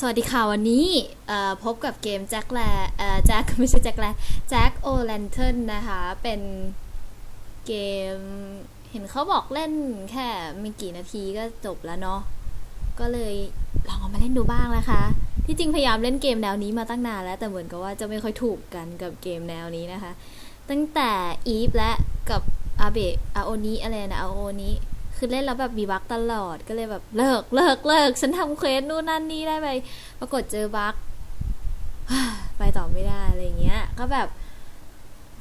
สวัสดีค่ะ วันนี้พบกับเกมแจ็คแลแจ็คไม่ใช่แจ็คแลแจ็คโอแลนเทิร์นนะคะ เป็นเกมเห็นเขาบอกเล่นแค่ไม่กี่นาทีก็จบแล้วเนาะก็เลยลองเอามาเล่นดูบ้างนะคะ ที่จริงพยายามเล่นเกมแนวนี้มาตั้งนานแล้ว แต่เหมือนกับว่าจะไม่ค่อยถูกกันกับเกมแนวนี้นะคะ ตั้งแต่อีฟและกับอาเบะอาโอนี้อะไรนะอาโอนี้ คือเล่นแล้วแบบมีบั๊กตลอดก็เลยแบบเลิกเลิกเลิกฉันทำเควสนู่นนั่นนี่ได้ไปปรากฏเจอบั๊กไปต่อไม่ได้อะไรเงี้ย ก็แบบ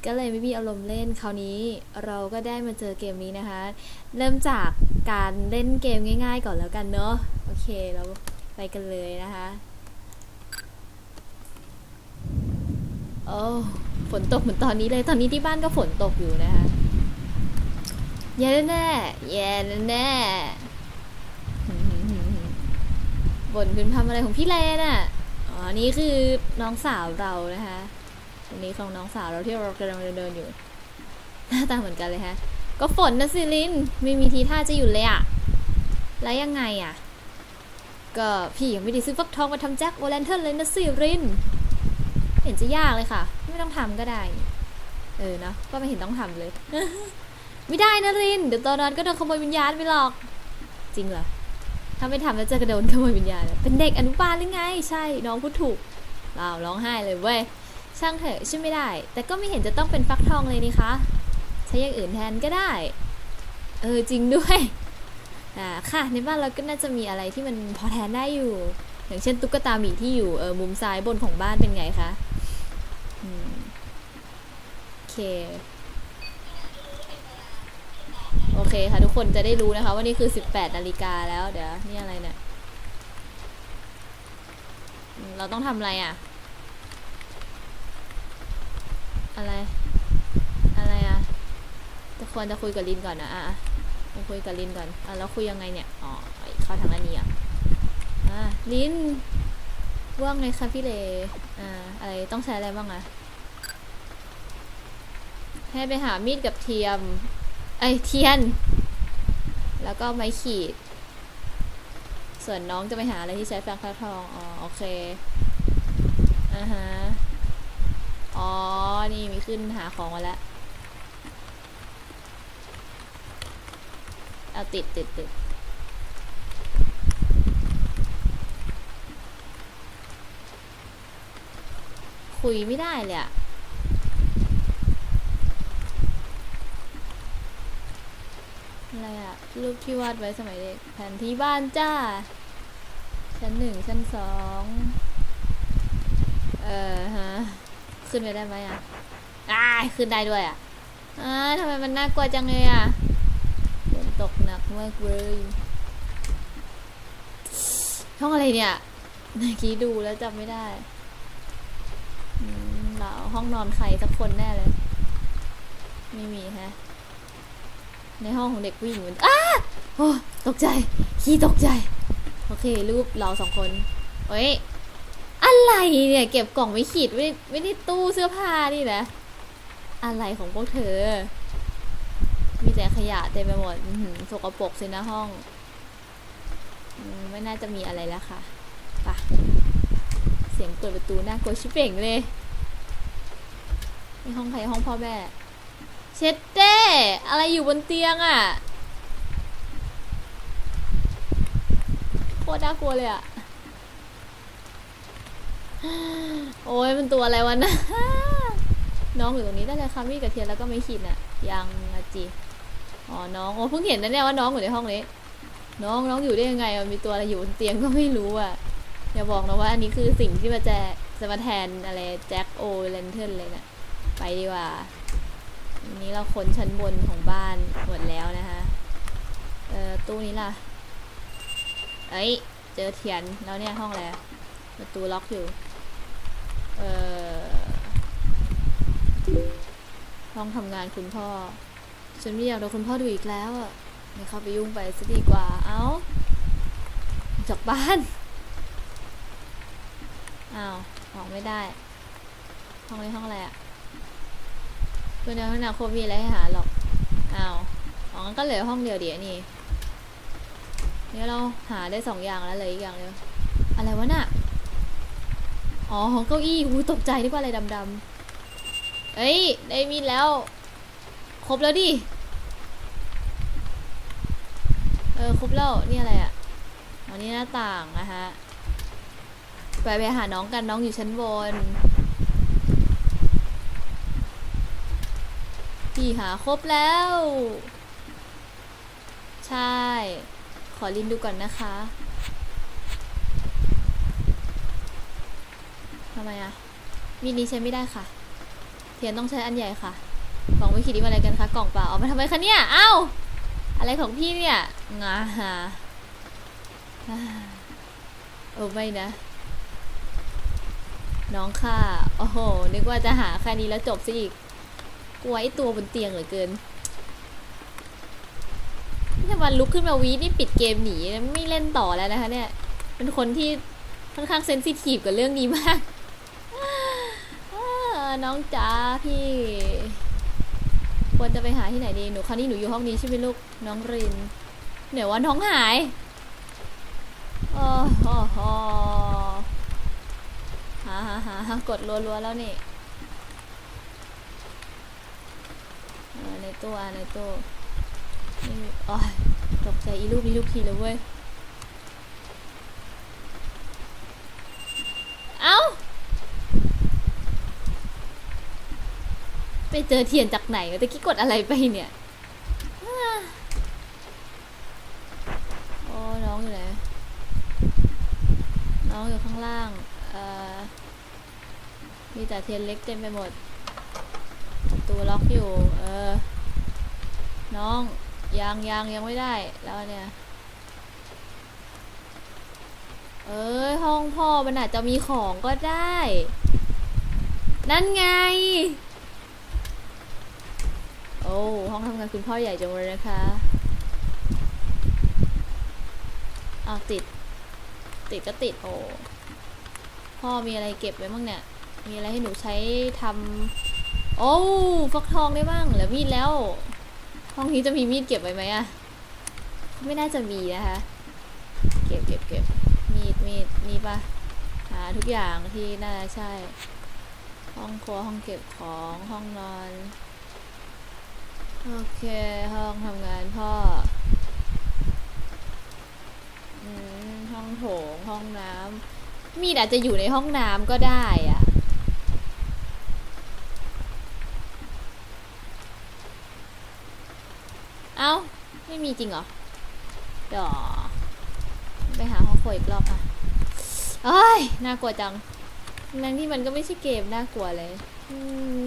ก็เลยไม่มีอารมณ์เล่นคราวนี้เราก็ได้มาเจอเกมนี้นะคะ เริ่มจากการเล่นเกมง่าย ๆ ก่อนแล้วกันเนาะโอเคเราไปกันเลยนะคะโอ้ฝนตกเหมือนตอนนี้เลยตอนนี้ที่บ้านก็ฝนตกอยู่นะคะ แย่แน่ๆแย่แน่ๆบ่นคุณทำอะไรของพี่เลนอะ อ๋อ นี่คือน้องสาวเรานะคะ ตรงนี้ของน้องสาวเราที่เรากำลังเดินอยู่ หน้าตาเหมือนกันเลยฮะ ก็ฝนนะสิลิน ไม่มีทีท่าจะหยุดเลยอะแล้วยังไงอะก็พี่ยังไม่ได้ซื้อฟักทองมาทำแจ็คโอแลนเทิร์เลยนะสิริน เห็นจะยากเลยค่ะ ไม่ต้องทำก็ได้ เออเนาะก็ไม่เห็นต้องทำเลย ไม่ได้นะริน เดี๋ยวตอนนั้นก็โดนขโมยวิญญาณไปหรอก จริงเหรอ ถ้าไม่ทำแล้วจะกระโดนขโมยวิญญาณ เป็นเด็กอนุบาลหรือไง ใช่ น้องพูดถูกเราร้องไห้เลยเว้ย ช่างเถอะช่วยไม่ได้ แต่ก็ไม่เห็นจะต้องเป็นฟักทองเลยนี่คะ ใช้อย่างอื่นแทนก็ได้ เออจริงด้วย อ่าค่ะ ในบ้านเราก็น่าจะมีอะไรที่มันพอแทนได้อยู่ อย่างเช่นตุ๊กตาหมีที่อยู่เออมุมซ้ายบนของบ้านเป็นไงคะ โอเค โอเคค่ะทุกคนจะได้รู้นะคะว่านี่คือ 18นาฬิกาแล้วเดี๋ยวนี่อะไรเนี่ย เราต้องทำอะไรอะ อะไร อะไรอะจะควรจะคุยกับลินก่อนนะอะมาคุยกับลินก่อนอะแล้วคุยยังไงเนี่ยอ๋อเข้าทางอันนี้อะอะลินว่างไงคะพี่เลอ่าอะไรต้องใช้อะไรบ้างอะให้ไปหามีดกับเทียม อยเทียน แล้วก็ไม้ขีด ส่วนน้องจะไปหาอะไรที่ใช้แฟงฟ้าทอง อ๋อ โอเค อ่าฮะ อ๋อ นี่มีขึ้นหาของมาแล้ว เอาติดติดติดคุยไม่ได้เลยอะอะไรูปที่วาดไว้สมัยเด็ก แผนที่บ้านจ้า ชั้นหนึ่งชั้นสองเออฮะ ขึ้นไปได้ไหมอะอ้าขึ้นได้ด้วยอะอ้าทำไมมันน่ากลัวจังเลยอะฝนตกหนักมากเลยห้องอะไรเนี่ยเมื่อกี้ดูแล้วจำไม่ได้เราห้องนอนใครสักคนแน่เลย ไม่มีฮะ ในห้องของเด็กผู้หญิงมันอ้าโอ้ตกใจ ขี้ตกใจ โอเค รูปเราสองคนเฮ้ย อะไรเนี่ย เก็บกล่องไม่ขีดไม่ไม่ได้ตู้เสื้อผ้านี่นะ อะไรของพวกเธอ มีแต่ขยะเต็มไปหมดหืสกปรกสินะห้อง ไม่น่าจะมีอะไรแล้วค่ะปะเสียงเปิดประตูน่ากลัวชิบเป่งเลยนี่ห้องใครห้องพ่อแม่ เช็ดเต้ อะไรอยู่บนเตียงอะ่ะโคตรน่ากลัวเลยอะ่ะ โอ้ยมันตัวอะไรวะนะน้องอยู่ตรงนี้ได้เลยค่ะมีดกับเทียนแล้วก็ไม่ขีดน่ะ ยังอะจีอ๋อน้องโอ้เพิ่งเห็นนะเนี่ยว่าน้องอยู่ในห้องนี้ น้องน้องอยู่ได้ยังไงอะมีตัวอะไรอยู่บนเตียงก็ไม่รู้อะอย่าบอกนะว่าอันนี้คือสิ่งที่มาแจจะมาแทนอะไรแจ็คโอเลนเทนเลยนะไปดีกว่า นนี้เราค้นชั้นบนของบ้านหมดแล้วนะคะเอ่อตู้นี้ล่ะเอ้ยเจอเทียนแล้วเนี่ยห้องอะไรประตูล็อกอยู่เอ่อห้องทำงานคุณพ่อ ฉันไม่อยากโดนคุณพ่อดูอีกแล้วอะไม่เข้าไปยุ่งไปซะดีกว่า เอ้าออกจากบ้านอ้าวออกไม่ได้ ห้องนี้ห้องอะไรอะ เพื่อนในห้องน้ำคงมีอะไรให้หาหรอกอ้าวอ๋องก็เหลือห้องเดียวเดี๋ยวนี่นี่เราหาได้สองอย่างแล้วเหลยอีกอย่างเดียวอะไรวะน่ะอ๋อห้องเก้าอี้หูตกใจนึกว่าอะไรดำๆเอ้ยได้มีดแล้ว ครบแล้วดิเออครบแล้วนี่อะไรอะ่ะอ๋อนี่หน้าต่างนะฮะไปไปหาน้องกันน้องอยู่ชั้นบน พี่หาครบแล้ว ใช่ ขอลินดูก่อนนะคะทำไมอะมีดนี้ใช้ไม่ได้ค่ะ เทียนต้องใช้อันใหญ่ค่ะ กล่องไม่ขีดนี่มาอะไรกันคะ กล่องเปล่า เอามาทำไมคะเนี่ย เอ้า อะไรของพี่เนี่ยงาฮะอ่าโอ้ไม่นะ น้องค่ะ โอ้โห นึกว่าจะหาแค่นี้แล้วจบซะอีก กลัวไอ้ตัวบนเตียงเหลือเกินถ้าวันลุกขึ้นมาวีดนี่ปิดเกมหนีไม่เล่นต่อแล้วนะคะเนี่ย เป็นคนที่ค่อนข้างเซนซิทีฟกับเรื่องนี้มาก น้องจ๋าพี่ ควรจะไปหาที่ไหนดี หนูคราวนี้หนูอยู่ห้องนี้ใช่ไหมลูก น้องริน เดี๋ยววันท้องหายโอ้โหาหาหาหากดรัวๆแล้วนี่เออใน ตู้อะในตู้นี่โอ้ยตกใจอีรูปนี้รูปทีเลยเว้ย เอ้า ไปเจอเทียนจากไหนตะกี้กดอะไรไปเนี่ย โอ้น้องอยู่ไหน น้องอยู่ข้างล่าง เอ่อ มีแต่เทียนเล็กเต็มไปหมด ประตูล็อกอยู่ เออ น้องยังยังยังไม่ได้แล้วเนี่ย เอ้ยห้องพ่อมันอาจจะมีของก็ได้ นั่นไง โอ้ห้องทำงานคุณพ่อใหญ่จังเลยนะคะอ้าวติด ติดก็ติดโอ้พ่อมีอะไรเก็บไว้บ้างเนี่ย มีอะไรให้หนูใช้ทำโอ้ฟักทองได้บ้างเหลือมีดแล้ว ห้องนี้จะมีมีดเก็บไว้ไหมอะไม่น่าจะมีนะคะ เก็บเก็บเก็บมีดมีดมีปะหาทุกอย่างที่น่าจะใช่ ห้องครัวห้องเก็บของห้องนอน โอเค ห้องทำงานพ่ออืมห้องโถงห้องน้ำมีดอาจจะอยู่ในห้องน้ำก็ได้อะเอ้า ไมีจริงเหรอ เดี๋ยวไปหาห้องครัวอีกรอบอะเอ้ยน่ากลัวจังทั้งที่มันก็ไม่ใช่เกมน่ากลัวเลย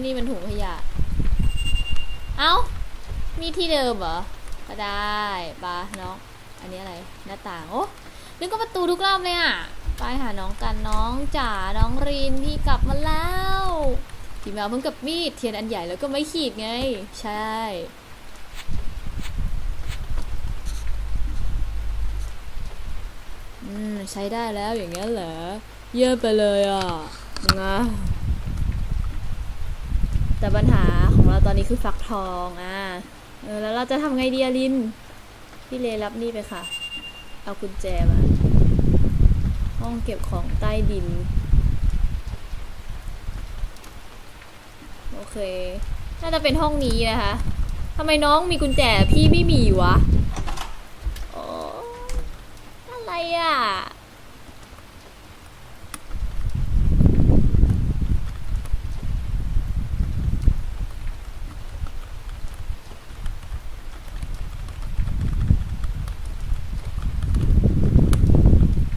นี่มันถุงขยะ เอ้า มีที่เดิมเหรอ ก็ได้ปะน้อง อันนี้อะไร หน้าต่าง โอ้นึกว่าประตูทุกรอบเลยอะ ไปหาน้องกันน้องจ๋า น้องรินที่กลับมาแล้วพี่แมวเพิ่งกับมีดเทียนอันใหญ่แล้วก็ไม่ขีดไง ใช่ อืม ใช้ได้แล้วอย่างเงี้ยเหรอ เยี่ยมไปเลยอะนะแต่ปัญหาของเราตอนนี้คือฟักทองอะเออแล้วเราจะทำไงดีอะลิน พี่เลรับนี่ไปค่ะ เอากุญแจมา ห้องเก็บของใต้ดิน โอเค น่าจะเป็นห้องนี้นะคะทำไมน้องมีกุญแจพี่ไม่มีวะโอ้อะไรอะ ท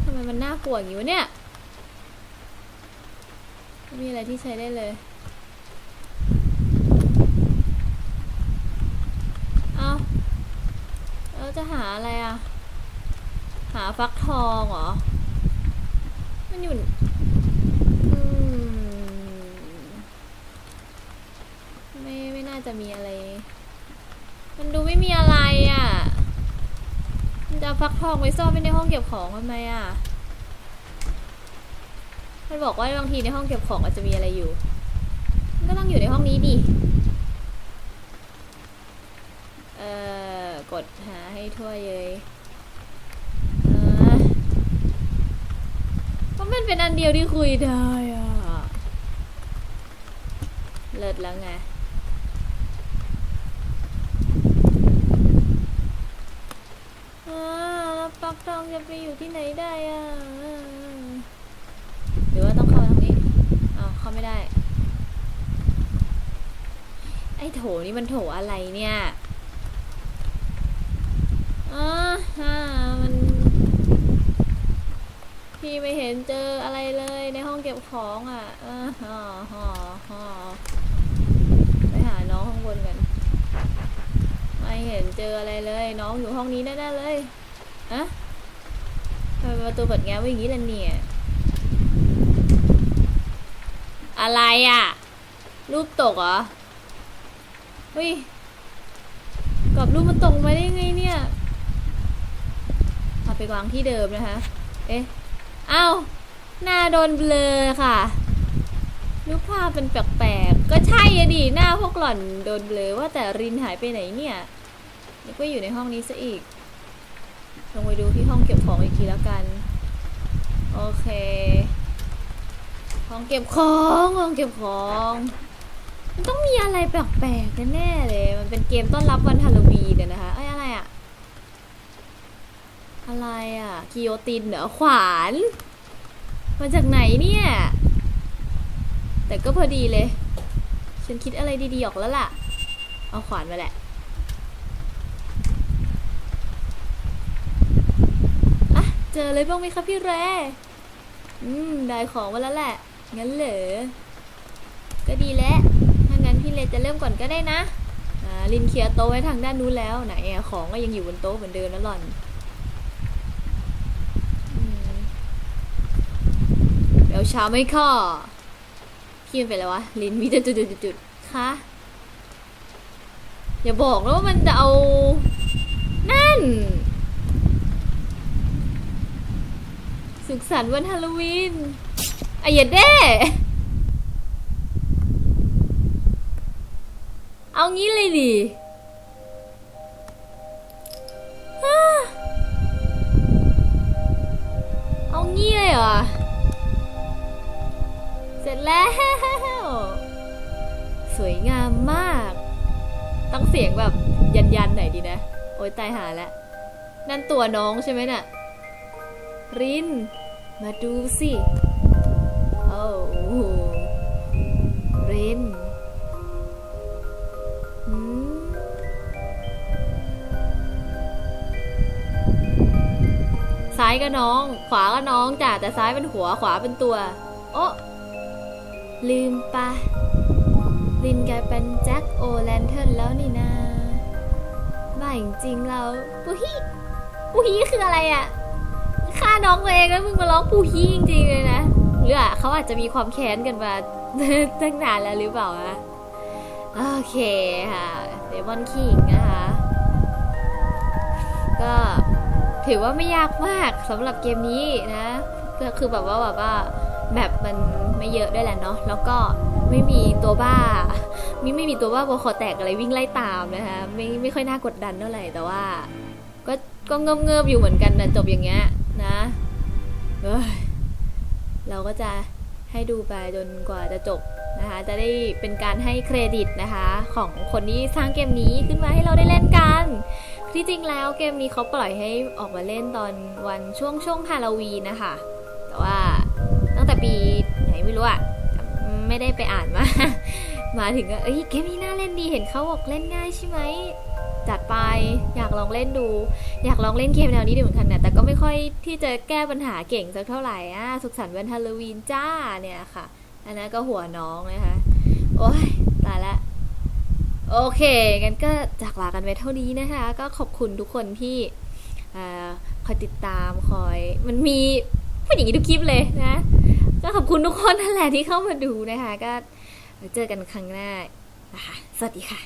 ำไมมันน่ากลัวอย่างนี้วะเนี่ยไม่มีอะไรที่ใช้ได้เลยเอาแล้วจะหาอะไรอะ หาฟักทองเหรอ มันอยู่ไม่ไม่น่าจะมีอะไร มันดูไม่มีอะไรอะ มันจะฟักทองไว้ซ่อนไว้ในห้องเก็บของทำไมอะ มันบอกว่าบางทีในห้องเก็บของอาจจะมีอะไรอยู่ มันก็ต้องอยู่ในห้องนี้ดิเอ่อกดหาให้ทั่วเลย มันเป็นอันเดียวที่คุยได้อะเลิศแล้วไง อ่าปักทองจะไปอยู่ที่ไหนได้อะหรือว่าต้องเข้าทางนี้อ๋อเข้าไม่ได้ ไอ้โถนี่มันโถอะไรเนี่ยอ่าฮะมัน พี่ไม่เห็นเจออะไรเลยในห้องเก็บของอะอ่าฮ่าฮ่าฮ่ไปหาน้องข้างบนกัน ไม่เห็นเจออะไรเลย น้องอยู่ห้องนี้แน่ๆเลยอะทำไมประตูเปิดแง้มไว้อย่างนี้ล่ะเนี่ย อะไรอะ รูปตกเหรอ เฮ้ยกรอบรูปมันตกมาได้ไงเนี่ยเอาไปวางที่เดิมนะคะ เอ๊ะ อ้าวหน้าโดนเบลอค่ะรูปภาพเป็นแปลกๆ ก็ใช่อะดิหน้าพวกหล่อนโดนเบลอว่าแต่รินหายไปไหนเนี่ยนึกว่าอยู่ในห้องนี้ซะอีก ลงไปดูที่ห้องเก็บของอีกทีแล้วกัน โอเค ห้องเก็บของ ห้องเก็บของ มันต้องมีอะไรแปลกๆแน่ๆเลย มันเป็นเกมต้อนรับวันฮาโลวีนเนี่ยนะคะ อะไรอะอะกิโยตินเหรอขวาน มาจากไหนเนี่ย แต่ก็พอดีเลย ฉันคิดอะไรดีๆออกแล้วล่ะ เอาขวานมาแหละอะเจอเลยบ้างไหมคะพี่แรอืม ได้ของมาแล้วแหละ งั้นเหรอ ก็ดีแล้ว ถ้างั้นพี่เลจะเริ่มก่อนก็ได้นะ อ่า ลินเคลียร์โต๊ะไว้ทางด้านนู้นแล้วไหนอะของก็ยังอยู่บนโต๊ะเหมือนเดิมนะหล่อนอืม เดี๋ยวช้าไม่ข้อพี่มันเป็นอะไรวะ ลินมีจุดจุดจุดจุดๆคะอย่าบอกนะว่ามันจะเอา นั่น สุขสันต์วันฮาโลวีนอะอย่าเด้เอางี้เลยดิฮ่าเอางี้เลยเหรอ เสร็จแล้ว สวยงามมาก ต้องเสียงแบบยันยันๆหน่อยดีนะ โอ๊ยตายหาแล้ว นั่นตัวน้องใช่ไหมน่ะ ริน มาดูสิโอ้รินอืมซ้ายก็น้อง ขวาก็น้องจ้ะแต่ซ้ายเป็นหัวขวาเป็นตัว โอ้ ลืมปะลินกลายเป็นแจ็คโอแลนเทิร์นแล้วนี่นาบ้าจริงๆเราปูฮีปูฮีคืออะไรอะฆ่าน้องตัวเองแล้วมึงมาร้องปูฮีจริงๆเลยนะหรืออะเขาอาจจะมีความแค้นกันมาตั้งนานแล้วหรือเปล่าอะโอเคค่ะเดมอนคิงนะคะ ก็ถือว่าไม่ยากมากสำหรับเกมนี้นะก็คือแบบว่าแบบว่า แบบมันไม่เยอะด้วยแหละเนาะแล้วก็ไม่มีตัวบ้ามีไม่มีตัวบ้าบอคอแตกอะไรวิ่งไล่ตามนะคะไม่ไม่ค่อยน่ากดดันเท่าไหร่แต่ว่า ก็ก็เงิบเงิบอยู่เหมือนกันนะจบอย่างเงี้ยนะเอ้ยเราก็จะให้ดูไปจนกว่าจะจบนะคะจะได้เป็นการให้เครดิตนะคะของคนที่สร้างเกมนี้ขึ้นมาให้เราได้เล่นกันที่จริงแล้วเกมนี้เขาปล่อยให้ออกมาเล่นตอนวันช่วงช่วงฮาโลวีนนะคะ ปีไหนไม่รู้อะไม่ได้ไปอ่านมา มาถึงก็เอ้ยเกมนี้น่าเล่นดีเห็นเขาบอกเล่นง่ายใช่ไหมจัดไปอยากลองเล่นดู อยากลองเล่นเกมแนวนี้ดูเหมือนกันนะแต่ก็ไม่ค่อยที่จะแก้ปัญหาเก่งสักเท่าไหร่อะสุขสันต์วันฮาโลวีนจ้าเนี่ยค่ะ อันนั้นก็หัวน้องนะคะโอ้ยตายละโอเคงั้นก็จากลากันไปเท่านี้นะคะ ก็ขอบคุณทุกคนที่อคอยติดตามคอย มันมีพูดอย่างนี้ทุกคลิปเลยนะ ก็ขอบคุณทุกคนนั่นแหละที่เข้ามาดูนะคะ ก็เจอกันครั้งหน้านะคะสวัสดีค่ะ